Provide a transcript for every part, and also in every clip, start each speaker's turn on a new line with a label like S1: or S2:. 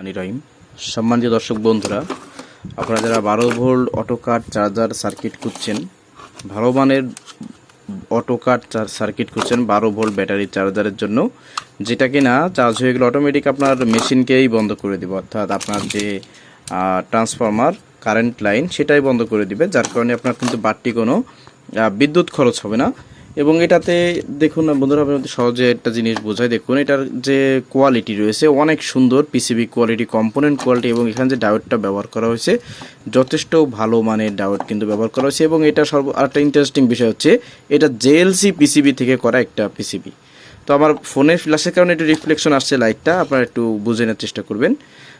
S1: রহিম। সম্মানিত দর্শক বন্ধুরা, আপনারা যারা বারো volt auto cut charger circuit খুঁজছেন ভালো মানের অটো কাট সার্কিট খুঁজছেন বারো ভোল্ট ব্যাটারি চার্জারের জন্য, যেটা কিনা চার্জ হয়ে গেলে অটোমেটিক আপনার মেশিনকেই বন্ধ করে দিবে। অর্থাৎ আপনার যে ট্রান্সফরমার কারেন্ট লাইন সেটাই বন্ধ করে দিবে। যার কারণে আপনার কিন্তু বাড়তি কোনো বিদ্যুৎ খরচ হবে না। এবং এটাতে দেখুন বন্ধুরা আপনাদের সহজে একটা জিনিস বোঝায়, দেখুন, এটার যে কোয়ালিটি রয়েছে, অনেক সুন্দর পিসিবি কোয়ালিটি কম্পোনেন্ট কোয়ালিটি এবং এখানে যে ডায়োডটা ব্যবহার করা হয়েছে, যথেষ্ট ভালো মানের ডায়োড কিন্তু ব্যবহার করা হয়েছে এবং এটা সর্ব আরেকটা ইন্টারেস্টিং বিষয় হচ্ছে, এটা জেএলসি পিসিবি থেকে করা একটা পিসিবি তো আমার ফোনের ফ্ল্যাশের কারণে একটু রিফ্লেকশন আসছে লাইটটা আপনারা একটু বুঝে নেওয়ার চেষ্টা করবেন।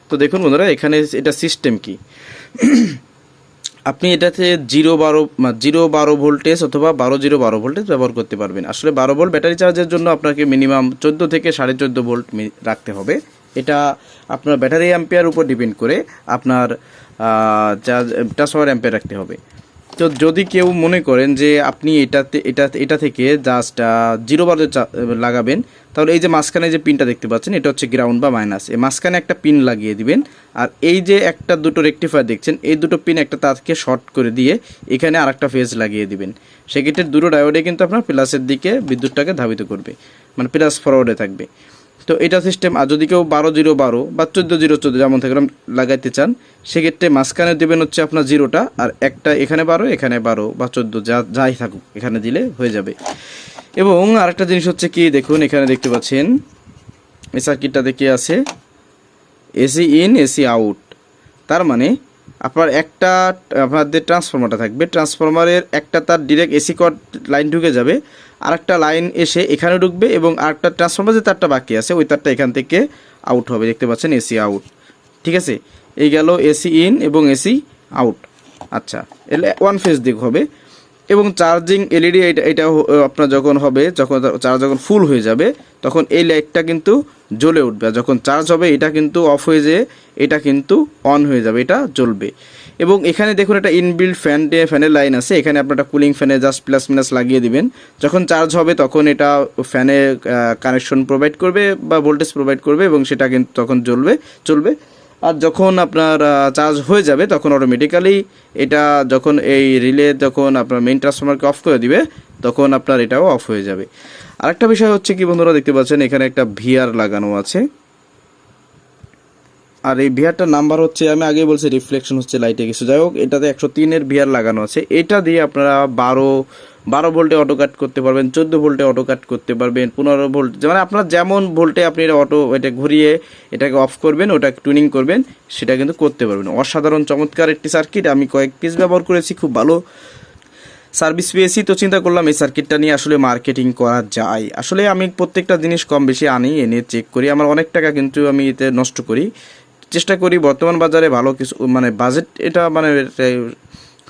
S1: তো দেখুন বন্ধুরা, এখানে এটা সিস্টেম কি? আপনি এটাতে জিরো বারো জিরো বারো ভোল্টেজ অথবা বারো জিরো বারো ভোল্টেজ ব্যবহার করতে পারবেন। আসলে বারো ভোল্ট ব্যাটারি চার্জের জন্য আপনাকে মিনিমাম চোদ্দ থেকে সাড়ে চোদ্দ ভোল্ট রাখতে হবে। এটা আপনার ব্যাটারি অ্যাম্পিয়ার উপর ডিপেন্ড করে আপনার চার্জ ট্রান্সফার অ্যাম্পিয়ার রাখতে হবে। তো যদি কেউ মনে করেন যে আপনি এটাতে, এটা এটা থেকে জাস্ট জিরো বারো লাগাবেন, তাহলে এই যে মাঝখানে যে পিনটা দেখতে পাচ্ছেন, এটা হচ্ছে গ্রাউন্ড বা মাইনাস এই মাঝখানে একটা পিন লাগিয়ে দিবেন, আর এই যে একটা দুটো রেকটিফায়ার দেখছেন, এই দুটো পিন একটা তারকে শর্ট করে দিয়ে এখানে আরেকটা ফেজ লাগিয়ে দিবেন। সেক্ষেত্রে দুটো ডায়োডে কিন্তু আপনার প্লাসের দিকে বিদ্যুৎটাকে ধাবিত করবে মানে প্লাস ফরওয়ার্ডে থাকবে। তো এটা সিস্টেম আর যদি কেউ বারো জিরো বারো বা চোদ্দ জিরো চোদ্দ যেমন থেকে লাগাইতে চান, সেক্ষেত্রে মাঝখানে দেবেন হচ্ছে আপনার জিরোটা, আর একটা এখানে বারো এখানে বারো বা চোদ্দ, যা, যাই থাকুক, এখানে দিলে হয়ে যাবে। এবং আরেকটা জিনিস হচ্ছে কি, দেখুন, এখানে দেখতে পাচ্ছেন, এই সার্কিটটা দেখে আছে এসি ইন এসি আউট তার মানে আপনার একটা আপনাদের ট্রান্সফরমারটা থাকবে ট্রান্সফরমারের একটা তার ডিরেক্ট এসি কট লাইন ঢুকে যাবে, আরেকটা লাইন এসে এখানে ঢুকবে এবং আরেকটা ট্রান্সফরমার যে তারটা বাকি আছে, ওই তারটা এখান থেকে আউট হবে। দেখতে পাচ্ছেন এসি আউট ঠিক আছে? এই গেল এসি ইন এবং এসি আউট আচ্ছা এলে ওয়ান ফেজ দিক হবে। এবং চার্জিং এলইডি এটা এটা আপনার যখন হবে, যখন চার্জ যখন ফুল হয়ে যাবে, তখন এই লাইটটা কিন্তু জ্বলে উঠবে। যখন চার্জ হবে, এটা কিন্তু অফ হয়ে যেয়ে এটা কিন্তু অন হয়ে যাবে, এটা জ্বলবে। এবং এখানে দেখুন একটা ইনবিল্ড ফ্যান ফ্যানের লাইন আছে। এখানে আপনার একটা কুলিং ফ্যানে জাস্ট প্লাস মাইনাস লাগিয়ে দিবেন। যখন চার্জ হবে, তখন এটা ফ্যানে কানেকশন প্রোভাইড করবে বা ভোল্টেজ প্রোভাইড করবে এবং সেটা কিন্তু তখন জ্বলবে, চলবে। আর যখন আপনার চার্জ হয়ে যাবে, তখন অটোমেটিক্যালি এটা যখন এই রিলে যখন আপনার মেইন ট্রান্সফর্মারকে অফ করে দিবে, তখন আপনার এটাও অফ হয়ে যাবে। আরেকটা বিষয় হচ্ছে কি বন্ধুরা, দেখতে পাচ্ছেন এখানে একটা ভিআর লাগানো আছে। আর এই ভিআরটার নাম্বার হচ্ছে, আমি আগে বলছি রিফ্লেকশন হচ্ছে লাইটে কিছু যাই হোক, এটাতে একশো তিনের ভিআর লাগানো আছে। এটা দিয়ে আপনারা বারো বারো ভোল্টে অটো কাট করতে পারবেন, চোদ্দ ভোল্টে অটো কাট করতে পারবেন, পনেরো ভোল্ট মানে আপনার যেমন ভোল্টে আপনি এটা অটো এটা ঘুরিয়ে এটাকে অফ করবেন, ওটা টুনিং করবেন, সেটা কিন্তু করতে পারবেন। অসাধারণ, চমৎকার একটি সার্কিট আমি কয়েক পিস ব্যবহার করেছি, খুব ভালো সার্ভিস পেয়েছি। তো চিন্তা করলাম, এই সার্কিটটা নিয়ে আসলে মার্কেটিং করা যায়। আসলে আমি প্রত্যেকটা জিনিস কম বেশি আনি, এনে চেক করি। আমার অনেক টাকা কিন্তু আমি এতে নষ্ট করি। চেষ্টা করি বর্তমান বাজারে ভালো কিছু মানে বাজেট এটা মানে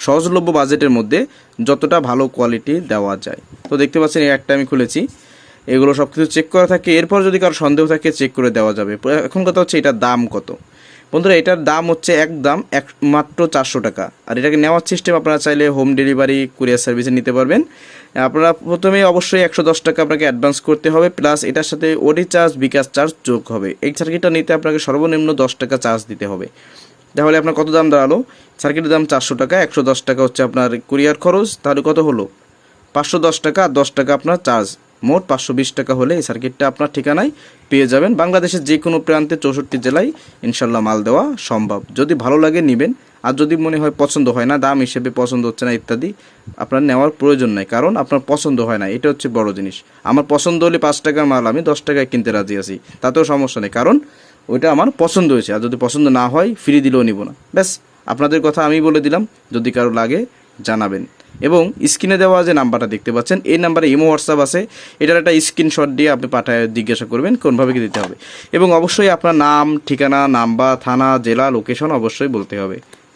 S1: সহজলভ্য বাজেটের মধ্যে যতটা ভালো কোয়ালিটি দেওয়া যায়। তো দেখতে পাচ্ছেন এই একটা আমি খুলেছি। এগুলো সব কিছু চেক করা থাকে। এরপর যদি কারও সন্দেহ থাকে চেক করে দেওয়া যাবে। এখন কথা হচ্ছে এটার দাম কত? বন্ধুরা, এটার দাম হচ্ছে একদম এক, মাত্র চারশো টাকা। আর এটাকে নেওয়ার সিস্টেম আপনারা চাইলে হোম ডেলিভারি কুরিয়ার সার্ভিসে নিতে পারবেন। আপনারা প্রথমে অবশ্যই একশো দশ টাকা আপনাকে অ্যাডভান্স করতে হবে প্লাস এটার সাথে ওডি চার্জ বিকাশ চার্জ যোগ হবে। এই সার্কিটটা নিতে আপনাকে সর্বনিম্ন দশ টাকা চার্জ দিতে হবে। তাহলে আপনার কত দাম দাঁড়াল? সার্কিটের দাম চারশো টাকা, একশো দশ টাকা হচ্ছে আপনার কুরিয়ার খরচ। তাহলে কত হলো? পাঁচশো দশ টাকা আর দশ টাকা আপনার চার্জ মোট পাঁচশো বিশ টাকা হলে এই সার্কিটটা আপনার ঠিকানায় পেয়ে যাবেন। বাংলাদেশের যে কোনো প্রান্তে চৌষট্টি জেলায় ইনশাল্লাহ মাল দেওয়া সম্ভব। যদি ভালো লাগে নেবেন আর যদি মনে হয় পছন্দ হয় না, দাম হিসেবে পছন্দ হচ্ছে না ইত্যাদি, আপনার নেওয়ার প্রয়োজন নাই। কারণ আপনার পছন্দ হয় না, এটা হচ্ছে বড় জিনিস। আমার পছন্দ হলে পাঁচ টাকার মাল আমি দশ টাকায় কিনতে রাজি আছি, তাতেও সমস্যা নেই। কারণ ওইটা আমার পছন্দ হয়েছে, আর যদি পছন্দ না হয় ফ্রি দিলেও নিব না। ব্যাস, আপনাদের কথা আমি বলে দিলাম, যদি কারও লাগে, জানাবেন। এবং স্ক্রিনে দেওয়া যে নাম্বারটা দেখতে পাচ্ছেন, এই নাম্বারে ইমো, হোয়াটসঅ্যাপ আছে। এটার একটা স্ক্রিনশট দিয়ে আপনি পাঠায়, জিজ্ঞাসা করবেন, কোনভাবে কি দিতে হবে। এবং অবশ্যই আপনার নাম, ঠিকানা, নাম্বার, থানা, জেলা, লোকেশন অবশ্যই বলতে হবে।